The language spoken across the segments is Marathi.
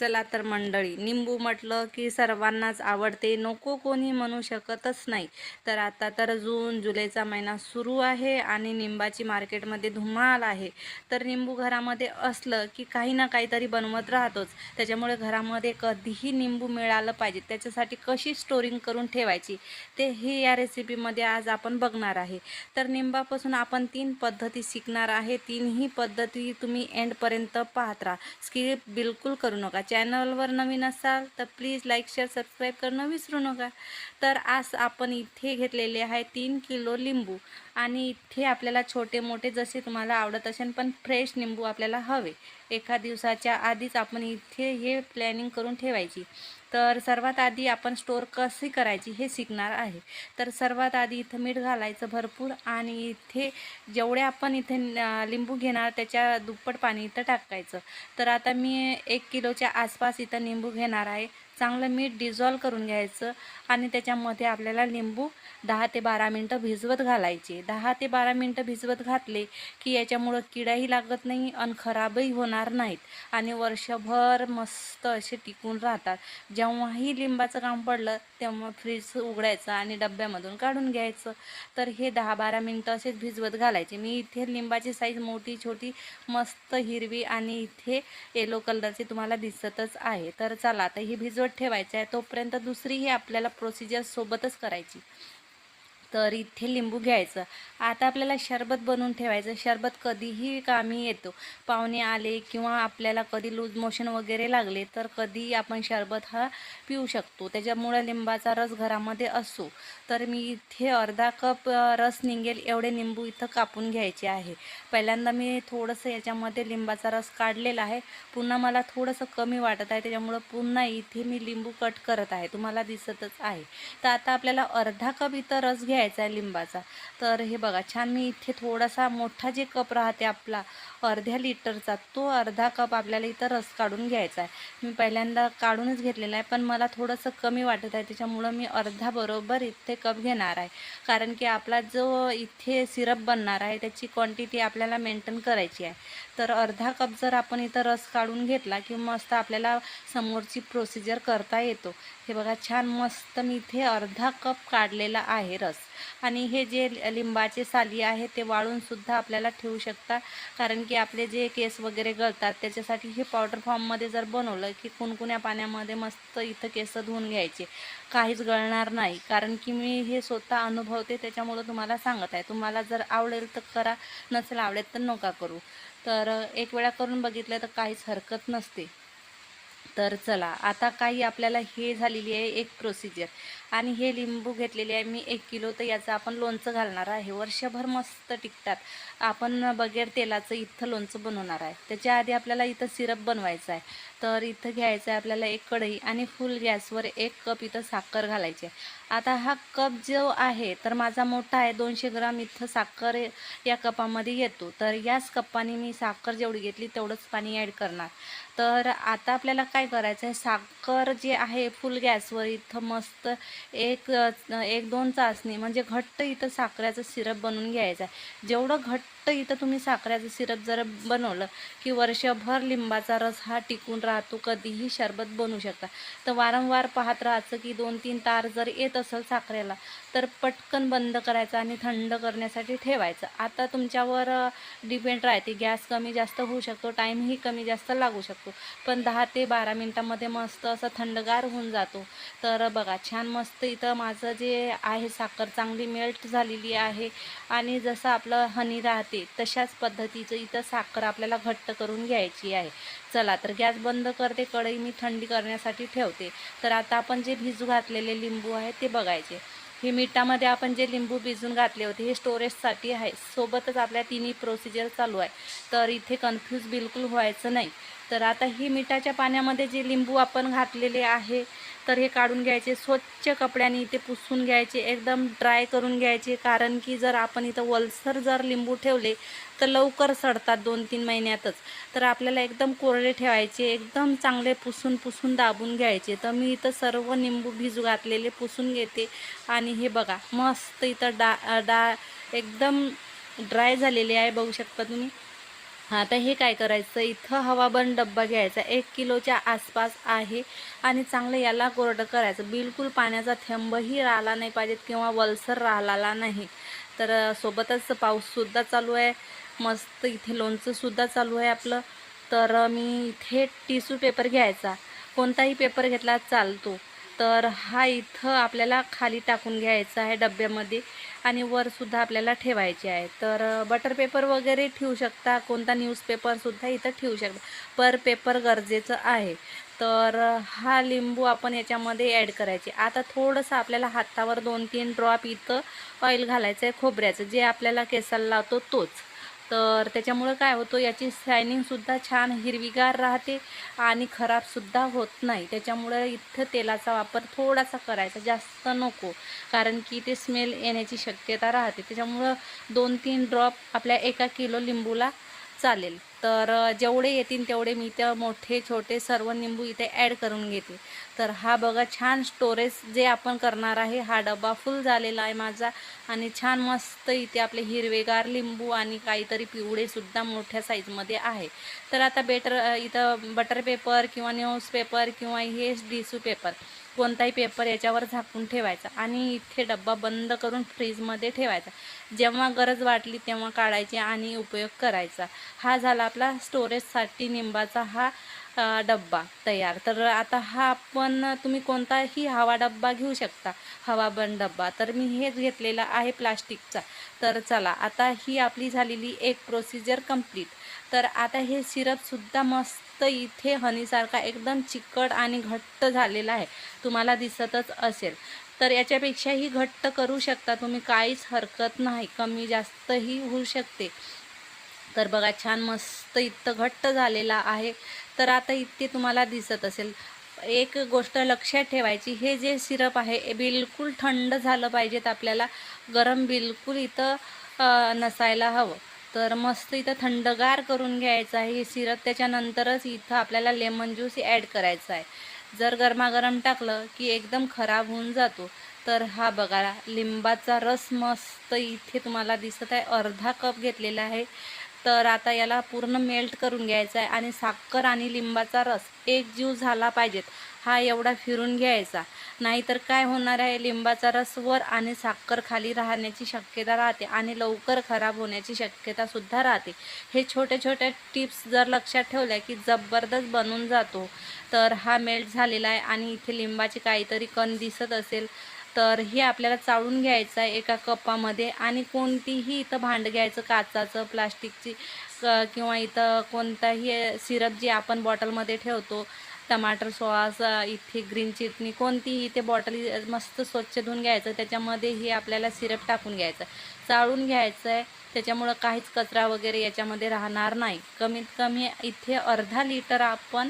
चला तर मंडळी निंबू म्हटलं की सर्वांनाच आवडते नको कोणी म्हणू शकतच नाही. तर आता तर जून जुलैचा महिना सुरू आहे आणि निंबाची मार्केटमध्ये धुमाल आहे. तर निंबू घरामध्ये असलं की काही ना काहीतरी बनवत राहतोच. त्याच्यामुळे घरामध्ये कधीही निंबू मिळालं पाहिजे. त्याच्यासाठी कशी स्टोरिंग करून ठेवायची ते हे या रेसिपीमध्ये आज आपण बघणार आहे. तर निंबापासून आपण तीन पद्धती शिकणार आहे. तीनही पद्धती तुम्ही एंडपर्यंत पाहत राहा. स्किप बिलकुल करू नका. चॅनलवर नवीन असाल तर प्लीज लाईक शेअर सबस्क्राईब करणं विसरू नका. तर आज आपण इथे घेतलेले आहे तीन किलो लिंबू. आणि इथे आपल्याला छोटे मोठे जसे तुम्हाला आवडत असेल पण फ्रेश निंबू आपल्याला हवे. एका दिवसाच्या आधीच आपण इथे हे प्लॅनिंग करून ठेवायची. तर सर्वात आधी आपण स्टोअर कशी करायची हे शिकणार आहे. तर सर्वात आधी इथं मीठ घालायचं भरपूर आणि इथे जेवढे आपण इथे लिंबू घेणार त्याच्या दुप्पट पाणी इथं टाकायचं. तर आता मी एक किलोच्या आसपास इथं लिंबू घेणार आहे. चांगलं मीठ डिझॉल्व करून घ्यायचं आणि त्याच्यामध्ये आपल्याला लिंबू दहा ते बारा मिनटं भिजवत घालायचे. दहा ते बारा मिनटं भिजवत घातले की याच्यामुळं किडाही लागत नाही आणि खराबही होणार नाहीत. आणि वर्षभर मस्त असे टिकून राहतात. जेव्हाही लिंबाचं काम पडलं तेव्हा फ्रीज उघडायचं आणि डब्यामधून काढून घ्यायचं. तर हे दहा बारा मिनटं असेच भिजवत घालायचे. मी इथे लिंबाची साईज मोठी छोटी मस्त हिरवी आणि इथे येलो कलरची तुम्हाला दिसतच आहे. तर चला आता ही भिजवत ठेवायचा आहे तोपर्यंत दुसरी ही आपल्याला प्रोसिजर सोबतच करायची. तर इथे लिंबू घ्यायचं. आता आपल्याला शरबत बनवून ठेवायचं. शरबत कधीही कामी येतो. पाहुणे आले किंवा आपल्याला कधी लूज मोशन वगैरे लागले तर कधी आपण शरबत हा पिऊ शकतो. त्याच्यामुळं लिंबाचा रस घरामध्ये असो. तर मी इथे अर्धा कप रस निघेल एवढे लिंबू इथं कापून घ्यायचे आहे. पहिल्यांदा मी थोडंसं याच्यामध्ये लिंबाचा रस काढलेला आहे. पुन्हा मला थोडंसं कमी वाटत आहे. त्याच्यामुळं पुन्हा इथे मी लिंबू कट करत आहे. तुम्हाला दिसतच आहे. तर आता आपल्याला अर्धा कप इथं रस घ्यायचा आहे लिंबाचा. तर हे बघा छान मी इथे थोडासा मोठा जे कप राहते आपला अर्ध्या लिटरचा तो अर्धा कप आपल्याला इथं रस काढून घ्यायचा आहे. मी पहिल्यांदा काढूनच घेतलेला आहे पण मला थोडंसं कमी वाटत आहे त्याच्यामुळं मी अर्धा बरोबर इथे कप घेणार आहे. कारण की आपला जो इथे सिरप बनणार आहे त्याची क्वांटिटी आपल्याला मेंटेन करायची आहे. तर अर्धा कप जर आपण इथं रस काढून घेतला की मस्त आपल्याला समोरची प्रोसिजर करता येतो. हे बघा छान मस्त मी इथे अर्धा कप काढलेला आहे रस. आणि हे जे लिंबाचे साली आहे ते वाळूनसुद्धा आपल्याला ठेवू शकता. कारण की आपले जे केस वगैरे गळतात त्याच्यासाठी हे पावडर फॉर्ममध्ये जर बनवलं की कुणकुण्या पाण्यामध्ये मस्त इथं केस धुवून घ्यायचे. काहीच गळणार नाही. कारण की मी हे स्वतः अनुभवते त्याच्यामुळं तुम्हाला सांगत आहे. तुम्हाला जर आवडेल तर करा नसेल आवडेल तर नका करू. तर एक वेळा करून बघितलं तर काहीच हरकत नसते. तर चला आता काही आपल्याला हे झालेली आहे एक प्रोसिजर आणि हे लिंबू घेतलेले आहे मी एक किलो तर याचं आपण लोणचं घालणार आहे. वर्षभर मस्त टिकतात. आपण बगैर तेलाचं इथं लोणचं बनवणार आहे. त्याच्या आधी आपल्याला इथं सिरप बनवायचं आहे. तर इथं घ्यायचं आहे आपल्याला एक कढई आणि फुल गॅसवर एक कप इथं साखर घालायची आहे. आता हा कप जो आहे तर माझा मोठा आहे दोनशे ग्राम इथं साखर या कपामध्ये येतो. तर याच कपाने मी साखर जेवढी घेतली तेवढंच पाणी ॲड करणार. तर आता आपल्याला काय करायचं आहे साखर जे आहे फुल गॅसवर इथं मस्त एक एक दोन चाचणी म्हणजे घट्ट इथं साखरेचं सिरप बनवून घ्यायचं आहे. जेवढं घट्ट इथं तुम्ही साखरेचं सिरप जर बनवलं की वर्षभर लिंबाचा रस हा टिकून राहतो कधीही शरबत बनवू शकता. तर वारंवार पाहत राहायचं की दोन तीन तार जर येत असेल साखरेला तर पटकन बंद करायचं आणि थंड करण्यासाठी ठेवायचं. आता तुमच्यावर डिपेंड राहते. गॅस कमी जास्त होऊ शकतो टाईमही कमी जास्त लागू शकतो. पण दहा ते बारा मिनटामध्ये मस्त असं थंडगार होऊन जातो. तर बघा छान मस्त इथं माझं जे आहे साखर चांगली मेल्ट झालेली आहे. आणि जसं आपलं हनी राहते तशाच पद्धतीचं इथं साखर आपल्याला घट्ट करून घ्यायची आहे. चला तर गॅस बंद करते कढई मी थंडी करण्यासाठी ठेवते. तर आता आपण जे भिजू घातलेले लिंबू आहे ते बघायचे. हे मिठामध्ये आपण जे लिंबू भिजून घातले होते हे स्टोरेजसाठी आहे. सोबतच आपल्या तिन्ही प्रोसिजर चालू आहे. तर इथे कन्फ्यूज बिलकुल व्हायचं नाही. तर आता ही मिठाच्या पाण्यामध्ये जे लिंबू आपण घातलेले आहे तर हे काढून घ्यायचे स्वच्छ कपड्याने इथे पुसून घ्यायचे एकदम ड्राय करून घ्यायचे. कारण की जर आपण इथं वलसर जर लिंबू ठेवले तर लवकर सडतात दोन तीन महिन्यातच. तर आपल्याला एकदम कोरडे ठेवायचे एकदम चांगले पुसून पुसून दाबून घ्यायचे. तर मी इथं सर्व निंबू भिजू घातलेले पुसून घेते. आणि हे बघा मस्त इथं डा डा एकदम ड्राय झालेले आहे बघू शकता तुम्ही. आता हे काय करायचं? इथं हवाबंद डब्बा घ्यायचा. एक किलोच्या आसपास आहे आणि चांगलं याला कोरडं करायचं. बिलकुल पाण्याचा थेंबही राहिला नाही पाहिजेत किंवा वलसर राहिला नाही. तर सोबतच पाऊससुद्धा चालू आहे. मस्त इथे लोणचंसुद्धा चालू आहे आपलं. तर मी इथे टिश्यू पेपर घ्यायचा. कोणताही पेपर घेतला चालतो. तर हा इथं आपल्याला खाली टाकून घ्यायचा आहे डब्यामध्ये. आणि वरसुद्धा आपल्याला ठेवायचे आहे. तर बटर पेपर वगैरे ठेवू शकता कोणता न्यूजपेपरसुद्धा इथं ठेवू शकता. पर पेपर गरजेचं आहे. तर हा लिंबू आपण याच्यामध्ये ॲड करायचे. आता थोडंसं आपल्याला हातावर दोन तीन ड्रॉप इथं ऑइल घालायचं आहे खोबऱ्याचं. जे आपल्याला केसाला लावतो तोच. तर त्याच्यामुळं काय होतो याची शायनिंगसुद्धा छान हिरवीगार राहते आणि खराबसुद्धा होत नाही. त्याच्यामुळं इथं तेलाचा वापर थोडासा करायचा जास्त नको. कारण की ते स्मेल येण्याची शक्यता राहते. त्याच्यामुळं दोन तीन ड्रॉप आपल्या एका किलो लिंबूला चालेल. तर जेवढे येतील तेवढे मी त्या मोठे छोटे सर्व निंबू इथे ॲड करून घेते. तर हा बघा छान स्टोरेज जे आपण करणार आहे हा डबा फुल झालेला आहे माझा. आणि छान मस्त इथे आपले हिरवेगार लिंबू आणि काहीतरी पिवळेसुद्धा मोठ्या साईजमध्ये आहे. तर आता बेटर इथं बटर पेपर किंवा न्यूजपेपर किंवा हे डिसू पेपर कोणताही पेपर याच्यावर झाकून ठेवायचा आणि इथे डब्बा बंद करून फ्रीजमध्ये ठेवायचा. जेव्हा गरज वाटली तेव्हा काढायची आणि उपयोग करायचा. हा झाला आपला स्टोरेजसाठी निंबाचा हा डब्बा तयार. तर आता हा आपण तुम्ही कोणताही हवा डब्बा घेऊ शकता. हवाबंद डब्बा. तर मी हेच घेतलेला आहे प्लास्टिकचा. तर चला आता ही आपली झालेली एक प्रोसिजर कंप्लीट तर आता हे सिरपसुद्धा मस्त इथे हनीसारखा एकदम चिकट आणि घट्ट झालेला आहे. तुम्हाला दिसतच असेल. तर याच्यापेक्षाही घट्ट करू शकता तुम्ही. काहीच हरकत नाही. कमी जास्तही होऊ शकते. तर बघा छान मस्त इतकं घट्ट झालेला आहे. तर आता इथे तुम्हाला दिसत असेल. एक गोष्ट लक्षात ठेवायची. हे जे सिरप आहे बिलकुल थंड झालं पाहिजेत आपल्याला. गरम बिलकुल इथं नसायला हवं. तर मस्त इथं थंडगार करून घ्यायचं आहे. हे सिरप त्याच्यानंतरच इथं आपल्याला लेमन ज्यूस ॲड करायचा आहे. जर गरमागरम टाकलं की एकदम खराब होऊन जातो. तर हा बघा लिंबाचा रस मस्त इथे तुम्हाला दिसत आहे. अर्धा कप घेतलेला आहे. तर आता याला पूर्ण मेल्ट करून घ्यायचा आहे. आणि साखर आणि लिंबाचा रस एक जीव झाला पाहिजेत. हा एवढा फिरून घ्यायचा. नाहीतर काय होणार आहे? लिंबाचा रस वर आणि साखर खाली राहण्याची शक्यता राहते आणि लवकर खराब होण्याची शक्यता सुद्धा राहते. हे छोटे छोटे टिप्स जर लक्षात ठेवल्या की जबरदस्त बनून जातो तर हा मेल्ट झालेला आहे आणि इथे लिंबाचे काहीतरी कण दिसत असेल तर हे आपल्याला चाळून घ्यायचं आहे एका कपामध्ये आणि कोणतीही इथं भांड घ्यायचं काचाचं प्लास्टिकची किंवा इथं कोणताही सिरप जे आपण बॉटलमध्ये ठेवतो टमाटर सॉस इथे ग्रीन चटणी कोणतीही इथे बॉटल मस्त स्वच्छ धुवून घ्यायचं. त्याच्यामध्ये हे आपल्याला सिरप टाकून घ्यायचं. चाळून घ्यायचं आहे त्याच्यामुळं काहीच कचरा वगैरे याच्यामध्ये राहणार नाही. कमीत कमी इथे अर्धा लिटर आपण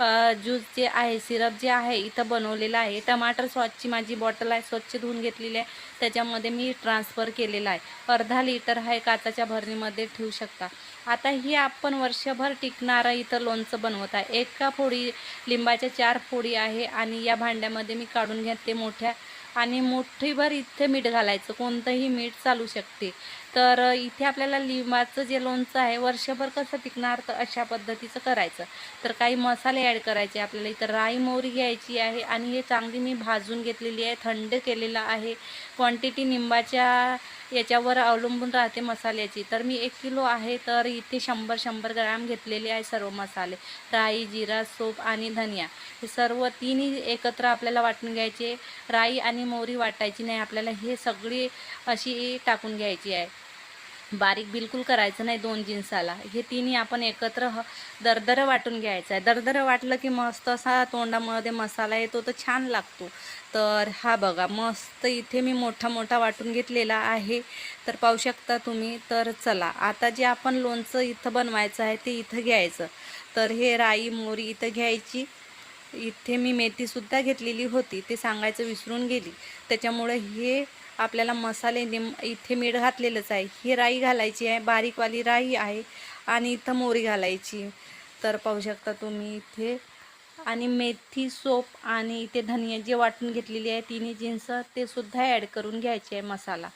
ज्यूस जे आहे सिरप जे आहे इथं बनवलेलं आहे. टमाटर सॉसची माझी बॉटल आहे स्वच्छ धुवून घेतलेली आहे. त्याच्यामध्ये मी ट्रान्सफर केलेला आहे. अर्धा लिटर आहे काचाच्या भरणीमध्ये ठेवू शकता. आता ही आपण वर्षभर टिकणारं इथं लोणचं बनवत आहे. एका फोडी लिंबाच्या चार फोडी आहे आणि या भांड्यामध्ये मी काढून घेते मोठ्या. आणि मोठीभर इथे मीठ घालायचं. कोणतंही मीठ चालू शकते. तर इथे आपल्याला लिंबाचं जे लोणचं आहे वर्षभर कसं टिकणार तर अशा पद्धतीचं करायचं. तर काही मसाले ॲड करायचे आपल्याला. इथं राई मोहरी घ्यायची आहे आणि हे चांगली मी भाजून घेतलेली आहे थंड केलेलं आहे. क्वांटिटी निंबाच्या याच्यावर अवलंबून राहते मसाल्याची. तर मी एक किलो आहे तर इथे शंभर शंभर ग्रॅम घेतलेले आहे सर्व मसाले. राई जिरा सोप आणि धनिया. हे सर्व तिन्ही एकत्र आपल्याला वाटून घ्यायचे. राई आणि मोहरी वाटायची नाही आपल्याला हे सगळी अशी टाकून घ्यायची आहे. बारीक बिलकुल करायचं नाही दोन जिन्साला. हे तिन्ही आपण एकत्र ह दरदरं वाटून घ्यायचं आहे. दरदरं वाटलं की मस्त असा तोंडामध्ये मसाला येतो तर छान लागतो. तर हा बघा मस्त इथे मी मोठा मोठा वाटून घेतलेला आहे. तर पाहू शकता तुम्ही तर चला. आता जे आपण लोणचं इथं बनवायचं आहे ते इथं घ्यायचं. तर हे राई मोरी इथं घ्यायची. इथे मी मेथीसुद्धा घेतलेली होती ते सांगायचं विसरून गेली. त्याच्यामुळे हे आपल्याला मसाले निम इथे मीठ घातलेलंच आहे. ही राई घालायची आहे बारीकवाली राई आहे आणि इथं मोरी घालायची. तर पाहू शकता तुम्ही इथे. आणि मेथी सोप आणि इथे धनिया जे वाटून घेतलेली आहे तिन्ही जिन्स ते सुद्धा ॲड करून घ्यायचे आहे मसाला.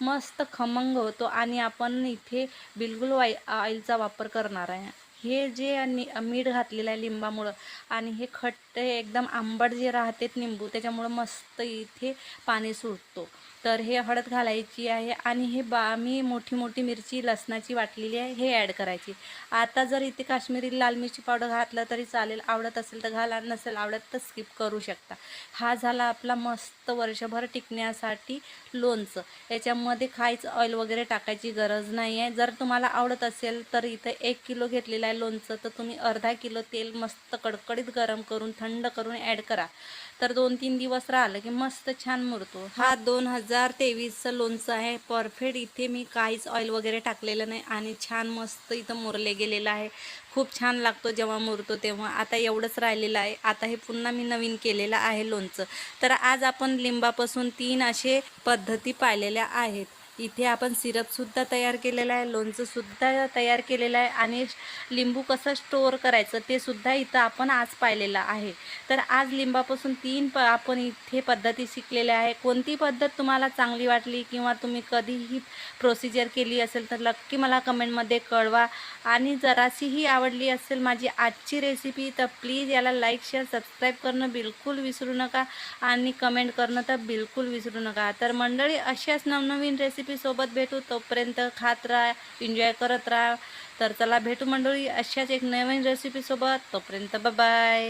मस्त खमंग होतो आणि आपण इथे बिलकुल वाई ऑइलचा वापर करणार आहे. हे जे नि मीठ घातलेलं आहे लिंबामुळं आणि हे खट्टे एकदम आंबट जे राहते निंबू त्याच्यामुळं मस्त इथे पाणी सुटतो. तर हे हळद घालायची आहे आणि हे बा मी मोठी मोठी मिरची लसणाची वाटलेली आहे हे ॲड करायची. आता जर इथे काश्मीरी लाल मिरची पावडर घातलं तरी चालेल. आवडत असेल तर घाला नसेल आवडत तर स्किप करू शकता. हा झाला आपला मस्त वर्षभर टिकण्यासाठी लोणचं. याच्यामध्ये खायचं ऑइल वगैरे टाकायची गरज नाही आहे. जर तुम्हाला आवडत असेल तर इथं एक किलो घेतलेलं आहे लोणचं. तर तुम्ही अर्धा किलो तेल मस्त कडकडीत गरम करून थंड करून ॲड करा. तर दोन तीन दिवस राहिलं की मस्त छान मुरतो. हा दोन हजार तेवीसचं लोणचं आहे. परफेक्ट इथे मी काहीच ऑइल वगैरे टाकलेलं नाही आणि छान मस्त इथं मुरले गेलेलं आहे. खूप छान लागतो जेव्हा मुरतो तेव्हा. आता एवढंच राहिलेलं आहे. आता हे पुन्हा मी नवीन केलेलं आहे लोणचं. तर आज आपण लिंबापासून तीन असे पद्धती पाहिलेल्या आहेत. इथे आपण सिरपसुद्धा तयार केलेलं आहे लोणचंसुद्धा तयार केलेलं आहे आणि लिंबू कसं स्टोअर करायचं ते सुद्धा इथं आपण आज पाहिलेलं आहे. तर आज लिंबापासून तीन प आपण इथे पद्धती शिकलेल्या आहे. कोणती पद्धत तुम्हाला चांगली वाटली किंवा तुम्ही कधीही प्रोसिजर केली असेल तर नक्की मला कमेंटमध्ये कळवा. आणि जराशीही आवडली असेल माझी आजची रेसिपी तर प्लीज याला लाईक शेअर सबस्क्राईब करणं बिलकुल विसरू नका आणि कमेंट करणं तर बिलकुल विसरू नका. तर मंडळी अशाच नवनवीन रेसिपी रेसिपीसोबत भेटू. तोपर्यंत खात राहा एन्जॉय करत राहा. तर चला भेटू मंडळी अशाच एक नवीन रेसिपीसोबत तोपर्यंत बाय